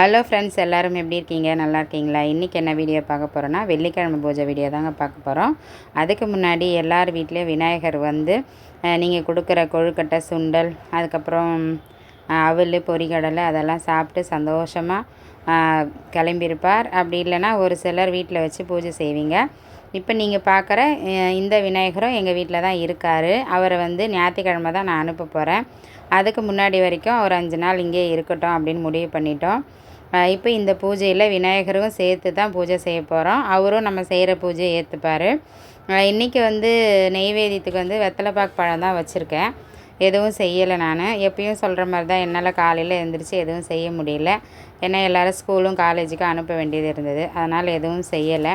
Hello friends எல்லாரும் எப்படி இருக்கீங்க? நல்லா இருக்கீங்களா? இன்றைக்கி என்ன வீடியோ பார்க்க போகிறோன்னா வெள்ளிக்கிழமை பூஜை வீடியோ தாங்க பார்க்க போகிறோம் அதுக்கு முன்னாடி எல்லார் வீட்லேயும் விநாயகர் வந்து நீங்கள் கொடுக்குற கொழுக்கட்டை சுண்டல் அதுக்கப்புறம் அவல் பொறிகடலை அதெல்லாம் சாப்பிட்டு சந்தோஷமாக கிளம்பியிருப்பார். அப்படி இல்லைன்னா ஒரு சிலர் வீட்டில் வச்சு பூஜை செய்வீங்க. இப்போ நீங்கள் பார்க்குற இந்த விநாயகரும் எங்கள் வீட்டில் தான் இருக்கார். அவரை வந்து ஞாயிற்றுக்கிழமை தான் நான் அனுப்ப போகிறேன் அதுக்கு முன்னாடி வரைக்கும் ஒரு அஞ்சு நாள் இங்கே இருக்கட்டும் அப்படின்னு முடிவு பண்ணிட்டோம். இப்போ இந்த பூஜையில் விநாயகரும் சேர்த்து தான் பூஜை செய்ய போகிறோம் அவரும் நம்ம செய்கிற பூஜையை ஏற்றுப்பார் இன்றைக்கி வந்து நெய்வேதியத்துக்கு வந்து வெத்தலைப்பாக்கு பழம் தான் வச்சுருக்கேன். எதுவும் செய்யலை நான். எப்பயும் சொல்கிற மாதிரி தான் என்னால் காலையில் எழுந்திரிச்சு எதுவும் செய்ய முடியல. ஏன்னா எல்லோரும் ஸ்கூலும் காலேஜுக்கும் அனுப்ப வேண்டியது இருந்தது. அதனால் எதுவும் செய்யலை.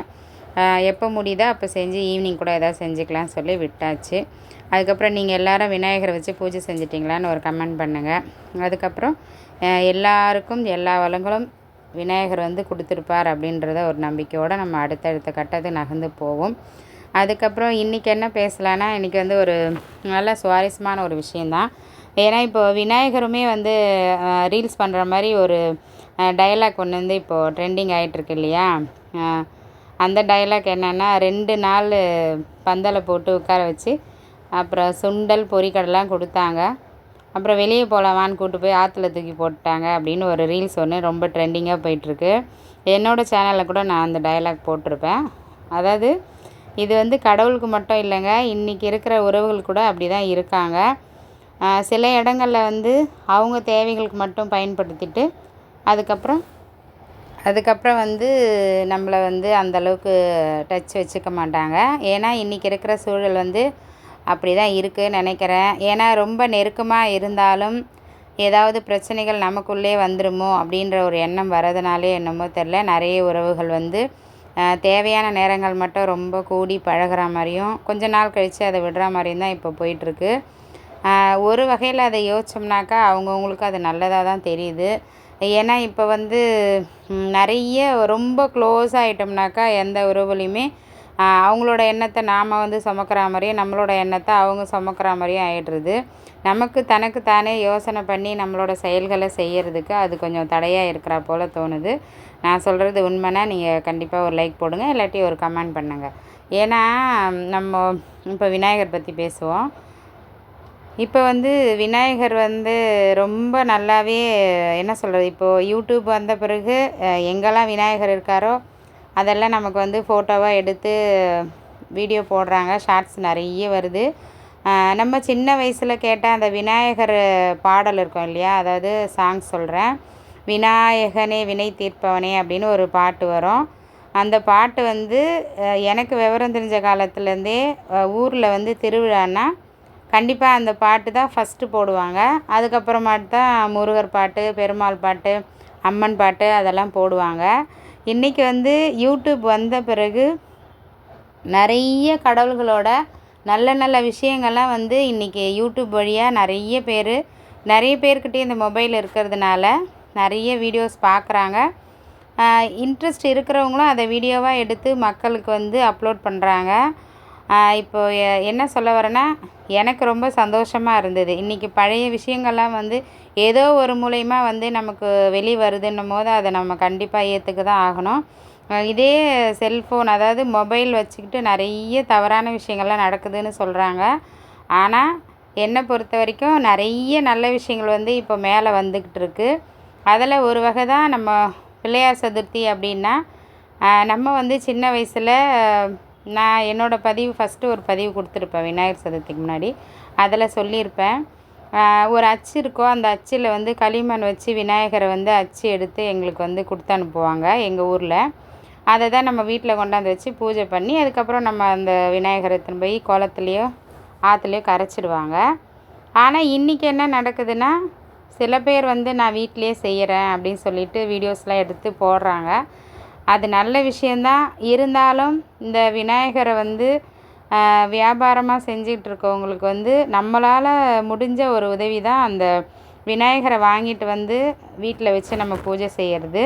எப்போ முடியுதோ அப்போ செஞ்சு ஈவினிங் கூட எதாவது செஞ்சுக்கலாம்னு சொல்லி விட்டாச்சு. அதுக்கப்புறம் நீங்கள் எல்லாரும் விநாயகரை வச்சு பூஜை செஞ்சிட்டிங்களான்னு ஒரு கமெண்ட் பண்ணுங்கள் அதுக்கப்புறம் எல்லாருக்கும் எல்லா வளங்களும் விநாயகர் வந்து கொடுத்துருப்பார் அப்படின்றத ஒரு நம்பிக்கையோடு நம்ம அடுத்தடுத்த கட்டத்துக்கு நகர்ந்து போவோம். அதுக்கப்புறம் இன்றைக்கி என்ன பேசலான்னா இன்றைக்கி வந்து ஒரு நல்ல சுவாரஸ்யமான ஒரு விஷயந்தான் ஏன்னா இப்போ விநாயகருமே வந்து ரீல்ஸ் பண்ணுற மாதிரி ஒரு டயலாக் ஒன்று வந்து இப்போது ட்ரெண்டிங் ஆகிட்டுருக்கு இல்லையா? அந்த டயலாக் என்னென்னா ரெண்டு நாள் பந்தலை போட்டு உட்கார வச்சு அப்புறம் சுண்டல் பொரிக்கடலாம் கொடுத்தாங்க. அப்புறம் வெளியே போகலாமான்னு கூட்டு போய் ஆற்றுல தூக்கி போட்டாங்க அப்படின்னு ஒரு ரீல்ஸ் ஒன்று ரொம்ப ட்ரெண்டிங்காக போயிட்டுருக்கு. என்னோடய சேனலில் கூட நான் அந்த டயலாக் போட்டிருப்பேன். அதாவது இது வந்து கடவுளுக்கு மட்டும் இல்லைங்க இன்றைக்கி இருக்கிற உறவுகள் கூட அப்படி தான் இருக்காங்க சில இடங்களில் வந்து அவங்க தேவைகளுக்கு மட்டும் பயன்படுத்திட்டு அதுக்கப்புறம் அதுக்கப்புறம் வந்து நம்மளை வந்து அந்த அளவுக்கு டச் வச்சுக்க மாட்டாங்க. ஏன்னா இன்றைக்கி இருக்கிற சூழல் வந்து அப்படி தான் இருக்குதுன்னு நினைக்கிறேன். ஏன்னா ரொம்ப நெருக்கமாக இருந்தாலும் ஏதாவது பிரச்சனைகள் நமக்குள்ளே வந்துருமோ அப்படின்ற ஒரு எண்ணம் வரதுனாலே என்னமோ தெரில நிறைய உறவுகள் வந்து தேவையான நேரங்கள் மட்டும் ரொம்ப கூடி பழகிற மாதிரியும் கொஞ்ச நாள் கழித்து அதை விடுற மாதிரியும் தான் இப்போ போயிட்டுருக்கு. ஒரு வகையில் அதை யோசிச்சோம்னாக்கா அவங்கவுங்களுக்கு அது நல்லதாக தான் தெரியுது. ஏன்னா இப்போ வந்து நிறைய ரொம்ப க்ளோஸ் ஆகிட்டோம்னாக்கா எந்த உறவுலையுமே அவங்களோட எண்ணத்தை நாம் வந்து சுமக்கிற மாதிரியும் நம்மளோட எண்ணத்தை அவங்க சுமக்கிற மாதிரியும் ஆகிடுறது நமக்கு தனக்கு தானே யோசனை பண்ணி நம்மளோட செயல்களை செய்கிறதுக்கு அது கொஞ்சம் தடையாக இருக்கிறா போல் தோணுது. நான் சொல்கிறது உண்மைனா நீங்கள் கண்டிப்பாக ஒரு லைக் போடுங்க இல்லாட்டி ஒரு கமெண்ட் பண்ணுங்கள் ஏன்னா நம்ம இப்போ விநாயகர் பற்றி பேசுவோம். இப்போ வந்து விநாயகர் வந்து ரொம்ப நல்லாவே என்ன சொல்கிறது இப்போது யூடியூப் வந்த பிறகு எங்கெல்லாம் விநாயகர் இருக்காரோ அதெல்லாம் நமக்கு வந்து ஃபோட்டோவாக எடுத்து வீடியோ போடுறாங்க. ஷார்ட்ஸ் நிறைய வருது. நம்ம சின்ன வயசில் கேட்ட அந்த விநாயகர் பாடல் இருக்கும் இல்லையா? அதாவது சாங் சொல்கிறேன் விநாயகனே வினை தீர்ப்பவனே அப்படின்னு ஒரு பாட்டு வரும். அந்த பாட்டு வந்து எனக்கு விவரம் தெரிஞ்ச காலத்துலேருந்தே ஊரில் வந்து திருவிழான்னா கண்டிப்பாக அந்த பாட்டு தான் ஃபஸ்ட்டு போடுவாங்க. அதுக்கப்புறமாட்டு தான் முருகர் பாட்டு பெருமாள் பாட்டு அம்மன் பாட்டு அதெல்லாம் போடுவாங்க. இன்றைக்கி வந்து யூடியூப் வந்த பிறகு நிறைய கடவுள்களோட நல்ல நல்ல விஷயங்கள்லாம் வந்து இன்றைக்கி யூடியூப் வழியாக நிறைய பேர் நிறைய பேர்கிட்டே இந்த மொபைல் இருக்கிறதுனால நிறைய வீடியோஸ் பார்க்குறாங்க இன்ட்ரெஸ்ட் இருக்கிறவங்களும் அதை வீடியோவாக எடுத்து மக்களுக்கு வந்து அப்லோட் பண்ணுறாங்க இப்போ எ- என்ன சொல்ல வரேன்னா எனக்கு ரொம்ப சந்தோஷமாக இருந்தது. இன்றைக்கி பழைய விஷயங்கள்லாம் வந்து ஏதோ ஒரு மூலயமா வந்து நமக்கு வெளி வருதுன்னும் போது அதை நம்ம கண்டிப்பாக ஏற்றுக்க தான் ஆகணும். இதே செல்ஃபோன் அதாவது மொபைல் வச்சுக்கிட்டு நிறைய தவறான விஷயங்கள்லாம் நடக்குதுன்னு சொல்கிறாங்க ஆனால் என்னை பொறுத்த வரைக்கும் நிறைய நல்ல விஷயங்கள் வந்து இப்போ மேலே வந்துக்கிட்டு இருக்குது அதில் ஒரு வகை தான் நம்ம பிள்ளையார் சதுர்த்தி அப்படின்னா நம்ம வந்து சின்ன வயசில் நான் என்னோடய பதிவு ஃபஸ்ட்டு ஒரு பதிவு கொடுத்துருப்பேன் விநாயகர் சதுர்த்திக்கு முன்னாடி. அதில் சொல்லியிருப்பேன் ஒரு அச்சு இருக்கும் அந்த அச்சில் வந்து களிமண் வச்சு விநாயகரை வந்து அச்சு எடுத்து எங்களுக்கு வந்து கொடுத்து அனுப்புவாங்க எங்கள் ஊரில். அதை தான் நம்ம வீட்டில் கொண்டாந்து வச்சு பூஜை பண்ணி அதுக்கப்புறம் நம்ம அந்த விநாயகரை எடுத்துன்னு போய் குளத்துலையோ ஆற்றுலையோ கரைச்சிடுவாங்க. ஆனால் இன்றைக்கி என்ன நடக்குதுன்னா சில பேர் வந்து நான் வீட்டிலேயே செய்கிறேன் அப்படின்னு சொல்லிட்டு வீடியோஸ்லாம் எடுத்து போடுறாங்க. அது நல்ல விஷயந்தான் இருந்தாலும் இந்த விநாயகரை வந்து வியாபாரமாக செஞ்சிகிட்டு இருக்கவங்களுக்கு வந்து நம்மளால் முடிஞ்ச ஒரு உதவி தான் அந்த விநாயகரை வாங்கிட்டு வந்து வீட்டில் வச்சு நம்ம பூஜை செய்கிறது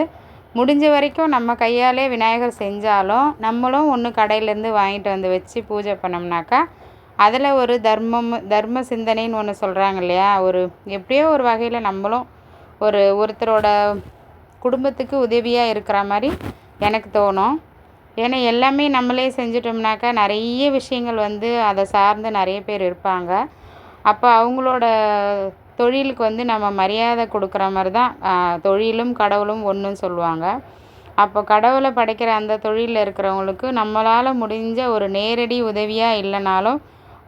முடிஞ்ச வரைக்கும் நம்ம கையாலே விநாயகர் செஞ்சாலும் நம்மளும் ஒன்று கடையிலேருந்து வாங்கிட்டு வந்து வச்சு பூஜை பண்ணோம்னாக்கா அதில் ஒரு தர்மம் தர்ம சிந்தனைன்னு ஒன்று சொல்கிறாங்க இல்லையா? ஒரு எப்படியோ ஒரு வகையில் நம்மளும் ஒரு ஒருத்தரோட குடும்பத்துக்கு உதவியாக இருக்கிற மாதிரி எனக்கு தோணும். ஏன்னா எல்லாமே நம்மளே செஞ்சிட்டோம்னாக்கா நிறைய விஷயங்கள் வந்து அதை சார்ந்து நிறைய பேர் இருப்பாங்க. அப்போ அவங்களோட தொழிலுக்கு வந்து நம்ம மரியாதை கொடுக்குற மாதிரி தான் தொழிலும் கடவுளும் ஒன்றுன்னு சொல்லுவாங்க. அப்போ கடவுளை படைக்கிற அந்த தொழிலில் இருக்கிறவங்களுக்கு நம்மளால் முடிஞ்ச ஒரு நேரடி உதவியாக இல்லைனாலும்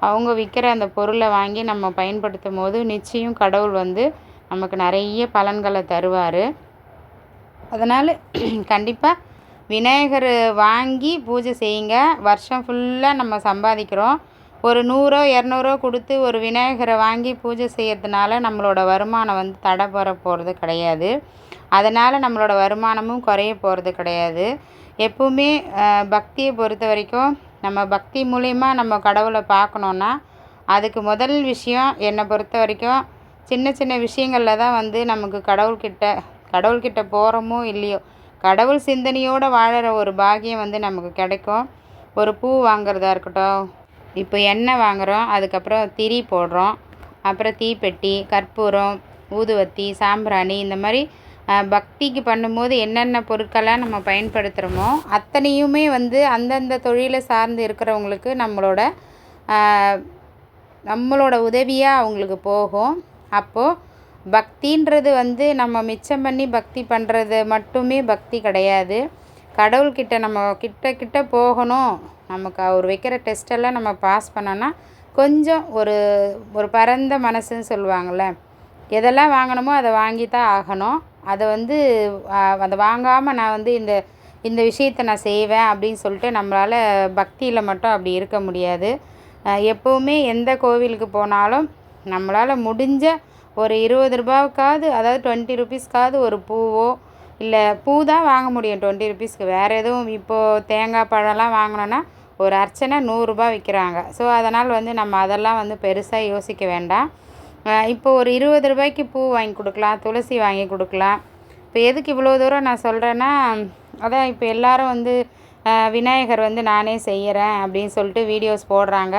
அவங்க விற்கிற அந்த பொருளை வாங்கி நம்ம பயன்படுத்தும் போது நிச்சயம் கடவுள் வந்து நமக்கு நிறைய பலன்களை தருவார். அதனால் கண்டிப்பாக விநாயகர் வாங்கி பூஜை செய்யுங்க. வருஷம் ஃபுல்லாக நம்ம சம்பாதிக்கிறோம். ஒரு நூறோ இரநூறோ கொடுத்து ஒரு விநாயகரை வாங்கி பூஜை செய்யறதுனால நம்மளோட வருமானம் வந்து தடைபெற போகிறது கிடையாது. அதனால் நம்மளோட வருமானமும் குறைய போகிறது கிடையாது. எப்பவுமே பக்தியை பொறுத்த வரைக்கும் நம்ம பக்தி மூலிமா நம்ம கடவுளை பார்க்கணுன்னா அதுக்கு முதல் விஷயம் என்னை பொறுத்த வரைக்கும் சின்ன சின்ன விஷயங்களில் தான் வந்து நமக்கு கடவுள்கிட்ட கடவுள்கிட்ட போகிறோமோ இல்லையோ கடவுள் சிந்தனையோடு வாழற ஒரு பாகியம் வந்து நமக்கு கிடைக்கும். ஒரு பூ வாங்குறதா இருக்கட்டும். இப்போ எண்ணெய் வாங்குகிறோம் அதுக்கப்புறம் திரி போடுறோம். அப்புறம் தீப்பெட்டி கற்பூரம் ஊதுவத்தி சாம்பிராணி இந்த மாதிரி பக்திக்கு பண்ணும்போது என்னென்ன பொருட்களாக நம்ம பயன்படுத்துகிறோமோ அத்தனையுமே வந்து அந்தந்த தொழிலை சார்ந்து இருக்கிறவங்களுக்கு நம்மளோட நம்மளோட உதவியாக அவங்களுக்கு போகும். அப்போது பக்தின்றது வந்து நம்ம மிச்சம் பண்ணி பக்தி பண்ணுறது மட்டுமே பக்தி கிடையாது. கடவுள்கிட்ட நம்ம கிட்ட கிட்ட போகணும். நமக்கு அவர் வைக்கிற டெஸ்ட்டெல்லாம் நம்ம பாஸ் பண்ணோன்னா கொஞ்சம் ஒரு ஒரு பரந்த மனசுன்னு சொல்லுவாங்கள்ல. எதெல்லாம் வாங்கணுமோ அதை வாங்கி தான் ஆகணும். அதை வந்து அதை வாங்காமல் நான் வந்து இந்த இந்த விஷயத்தை நான் செய்வேன் அப்படின்னு சொல்லிட்டு நம்மளால் பக்தியில் மட்டும் அப்படி இருக்க முடியாது. எப்போவுமே எந்த கோவிலுக்கு போனாலும் நம்மளால் முடிஞ்ச ஒரு இருபது ரூபாவுக்காவது அதாவது டுவெண்ட்டி ருபீஸ்க்காவது ஒரு பூவோ இல்லை பூ தான் வாங்க முடியும் டுவெண்ட்டி ருபீஸ்க்கு வேறு எதுவும் இப்போது தேங்காய் பழம்லாம் வாங்கினோன்னா ஒரு அர்ச்சனை நூறுரூபா விற்கிறாங்க ஸோ அதனால் வந்து நம்ம அதெல்லாம் வந்து பெருசாக யோசிக்க வேண்டாம். இப்போ ஒரு இருபது ரூபாய்க்கு பூ வாங்கி கொடுக்கலாம் துளசி வாங்கி கொடுக்கலாம். இப்போ எதுக்கு இவ்வளோ தூரம் நான் சொல்கிறேன்னா அதான் இப்போ எல்லோரும் வந்து விநாயகர் வந்து நானே செய்கிறேன் அப்படின்னு சொல்லிட்டு வீடியோஸ் போடுறாங்க.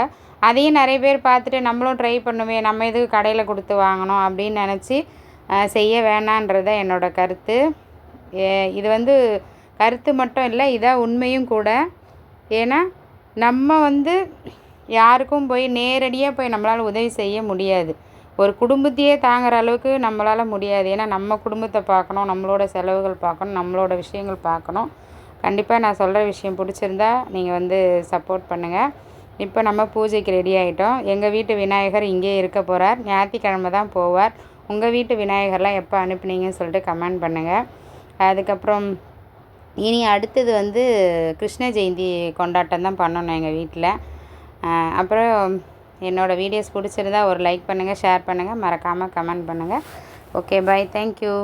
அதையும் நிறைய பேர் பார்த்துட்டு நம்மளும் ட்ரை பண்ணுமே நம்ம எதுக்கு கடையில் கொடுத்து வாங்கணும் அப்படின்னு நினச்சி செய்ய வேணான்றத என்னோடய கருத்து. இது வந்து கருத்து மட்டும் இல்லை இதான் உண்மையும் கூட. ஏன்னா நம்ம வந்து யாருக்கும் போய் நேரடியாக போய் நம்மளால் உதவி செய்ய முடியாது. ஒரு குடும்பத்தையே தாங்குற அளவுக்கு நம்மளால் முடியாது. ஏன்னா நம்ம குடும்பத்தை பார்க்கணும் நம்மளோட செலவுகள் பார்க்கணும் நம்மளோட விஷயங்கள் பார்க்கணும். கண்டிப்பாக நான் சொல்கிற விஷயம் பிடிச்சிருந்தா நீங்கள் வந்து சப்போர்ட் பண்ணுங்கள் இப்போ நம்ம பூஜைக்கு ரெடி ஆகிட்டோம் எங்கள் வீட்டு விநாயகர் இங்கே இருக்க போகிறார் ஞாயிற்றுக்கிழமை தான் போவார். உங்கள் வீட்டு விநாயகர்லாம் எப்போ அனுப்புனீங்கன்னு சொல்லிட்டு கமெண்ட் பண்ணுங்கள் அதுக்கப்புறம் இனி அடுத்தது வந்து கிருஷ்ண ஜெயந்தி கொண்டாட்டம் தான் பண்ணணும் எங்கள் வீட்டில். அப்புறம் என்னோடய வீடியோஸ் பிடிச்சிருந்தா ஒரு லைக் பண்ணுங்கள் ஷேர் பண்ணுங்கள் மறக்காமல் கமெண்ட் பண்ணுங்கள் ஓகே பாய் தேங்க்யூ